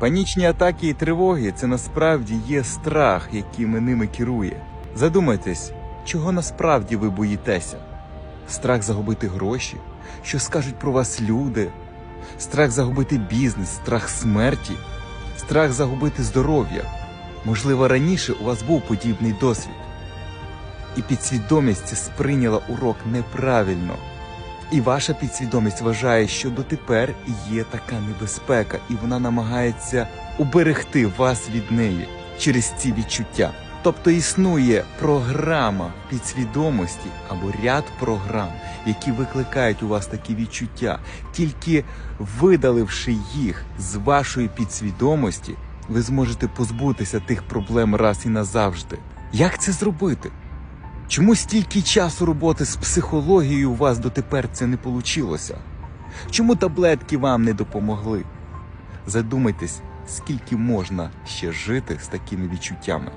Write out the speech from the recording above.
Панічні атаки і тривоги це насправді є страх, який ними керує. Задумайтесь, чого насправді ви боїтеся? Страх загубити гроші, що скажуть про вас люди, страх загубити бізнес, страх смерті, страх загубити здоров'я. Можливо, раніше у вас був подібний досвід. І підсвідомість сприйняла урок неправильно. І ваша підсвідомість вважає, що дотепер є така небезпека, і вона намагається уберегти вас від неї через ці відчуття. Тобто існує програма підсвідомості або ряд програм, які викликають у вас такі відчуття. Тільки видаливши їх з вашої підсвідомості, ви зможете позбутися тих проблем раз і назавжди. Як це зробити? Чому стільки часу роботи з психологією у вас дотепер це не получилося? Чому таблетки вам не допомогли? Задумайтесь, скільки можна ще жити з такими відчуттями.